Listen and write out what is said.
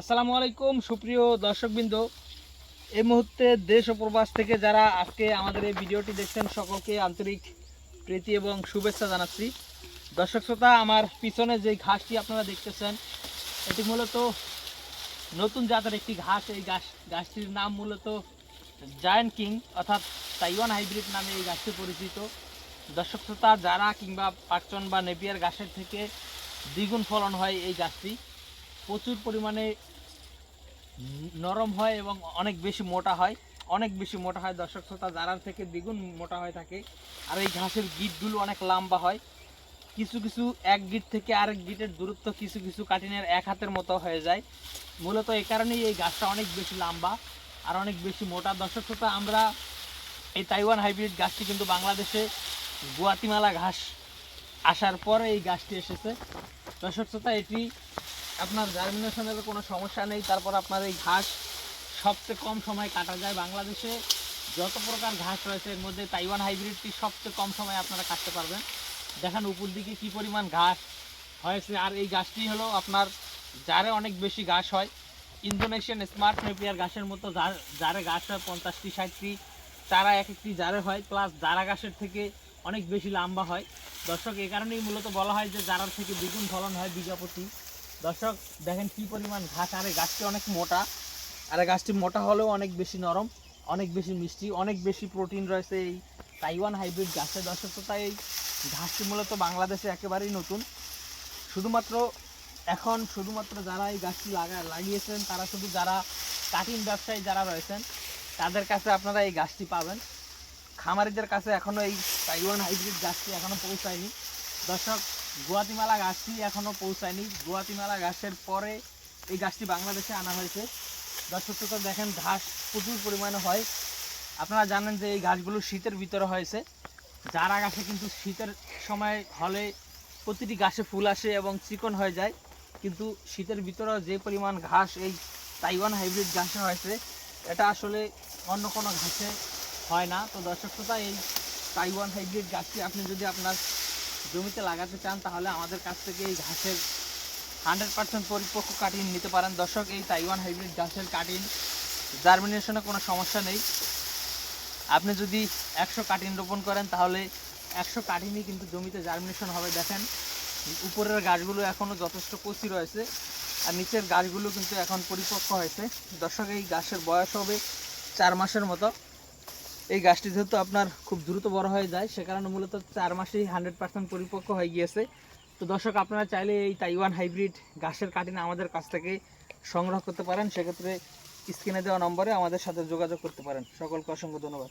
আসসালামু আলাইকুম, সুপ্রিয় দর্শকবৃন্দ। এই মুহূর্তে দেশ ও প্রবাস থেকে যারা আজকে আমাদের এই ভিডিওটি দেখছেন, সকলকে আন্তরিক প্রীতি এবং শুভেচ্ছা জানাচ্ছি। দর্শক শ্রোতা, আমার পিছনে যে ঘাসটি আপনারা দেখতেছেন, এটি মূলত নতুন জাতের একটি ঘাস। এই ঘাস গাছটির নাম মূলত জায়ান্ট কিং, অর্থাৎ তাইওয়ান হাইব্রিড নামে এই গাছটি পরিচিত। দর্শক শ্রোতা, যারা কিংবা পাকচন বা নেপিয়ার ঘাসের থেকে দ্বিগুণ ফলন হয় এই গাছটি প্রচুর পরিমাণে নরম হয় এবং অনেক বেশি মোটা হয়। অনেক বেশি মোটা হয়। দর্শক শ্রোতা জারার থেকে দ্বিগুণ মোটা হয়ে থাকে। আর এই ঘাসের গিটগুলো অনেক লম্বা হয়। কিছু কিছু এক গিট থেকে আরেক গিটের দূরত্ব কিছু কিছু কাটিনের এক হাতের মতো হয়ে যায়। মূলত এই কারণেই এই গাছটা অনেক বেশি লম্বা আর অনেক বেশি মোটা। দর্শক শ্রোতা, আমরা এই তাইওয়ান হাইব্রিড গাছটি কিন্তু বাংলাদেশে গুয়াতিমালা ঘাস আসার পরে এই গাছটি এসেছে। দর্শক শ্রোতা, এটি আপনার জার্মিনেশনের কোনো সমস্যা নেই, তারপর আপনার এই ঘাস সবচেয়ে কম সময় কাটা যায় বাংলাদেশে। যত প্রকার ঘাস রয়েছে, এর মধ্যে তাইওয়ান হাইব্রিডটি সবচেয়ে কম সময়ে আপনারা কাটতে পারবেন। দেখেন উপর দিকে কি পরিমাণ ঘাস হয়েছে, আর এই গাছটি হলো আপনার জারে অনেক বেশি ঘাস হয়। ইন্দোনেশিয়ান স্মার্ট নেপিয়ার ঘাসের মতো যার- ঘাস হয় পঞ্চাশটি, ষাটটি। চারা এক একটি জারে হয় প্লাস জারা ঘাসের থেকে অনেক বেশি লম্বা হয়। দর্শক এই কারণেই মূলত বলা হয় যে জারার থেকে দ্বিগুণ ফলন হয় বিঘাপতি। দর্শক, দেখেন কি পরিমাণ ঘাস। আর এই গাছটি অনেক মোটা। আর গাছটি মোটা হলেও অনেক বেশি নরম, অনেক বেশি মিষ্টি, অনেক বেশি প্রোটিন রয়েছে এই তাইওয়ান হাইব্রিড গাছে। দর্শক, তো তাই এই ঘাসটি মূলত বাংলাদেশে একেবারেই নতুন। শুধুমাত্র এখন শুধুমাত্র যারা এই গাছটি লাগা লাগিয়েছেন, তারা শুধু যারা কাটিং ব্যবসায়ী যারা রয়েছেন, তাদের কাছে আপনারা এই গাছটি পাবেন। খামারিদের কাছে এখনও এই তাইওয়ান হাইব্রিড গাছটি এখনও পৌঁছায়নি। দর্শক গুয়াতিমালা গাছটি এখনও পৌঁছায়নি। গুয়াতিমালা গাছের পরে এই গাছটি বাংলাদেশে আনা হয়েছে। দর্শক দেখেন ঘাস প্রচুর পরিমাণে হয়। আপনারা জানেন যে এই গাছগুলো শীতের ভিতরে হয়েছে। যারা গাছে কিন্তু শীতের সময় হলে প্রতিটি গাছে ফুল আসে এবং চিকন হয়ে যায়। কিন্তু শীতের ভিতরেও যে পরিমাণ ঘাস এই তাইওয়ান হাইব্রিড ঘাসে হয়েছে, এটা আসলে অন্য কোনো ঘাসে হয় না। তো দর্শক শ্রোতা, এই তাইওয়ান হাইব্রিড গাছটি আপনি যদি আপনার জমিতে লাগাতে চান, তাহলে আমাদের কাছ থেকে এই ঘাসের হান্ড্রেড পার্সেন্ট পরিপক্ক কাটিং নিতে পারেন। দর্শক, এই তাইওয়ান হাইব্রিড গাছের কাটিং জার্মিনেশনে কোনো সমস্যা নেই। আপনি যদি একশো কাটিং রোপণ করেন, তাহলে একশো কাটিংই কিন্তু জমিতে জার্মিনেশন হবে। দেখেন, উপরের গাছগুলো এখনও যথেষ্ট কচি রয়েছে, আর নিচের গাছগুলো কিন্তু এখন পরিপক্ক হয়েছে। দর্শক, এই গাছের বয়স হবে চার মাসের মতো। এই গাছটি যেহেতু আপনার খুব দ্রুত বড় হয়ে যায়, সে কারণে মূলত চার মাসেই হান্ড্রেড পার্সেন্ট পরিপক্ক হয়ে গিয়েছে। তো দর্শক, আপনারা চাইলে এই তাইওয়ান হাইব্রিড গাছের কাটিনা আমাদের কাছ থেকে সংগ্রহ করতে পারেন। সেক্ষেত্রে স্ক্রিনে দেওয়া নম্বরে আমাদের সাথে যোগাযোগ করতে পারেন। সকলকে অসংখ্য ধন্যবাদ।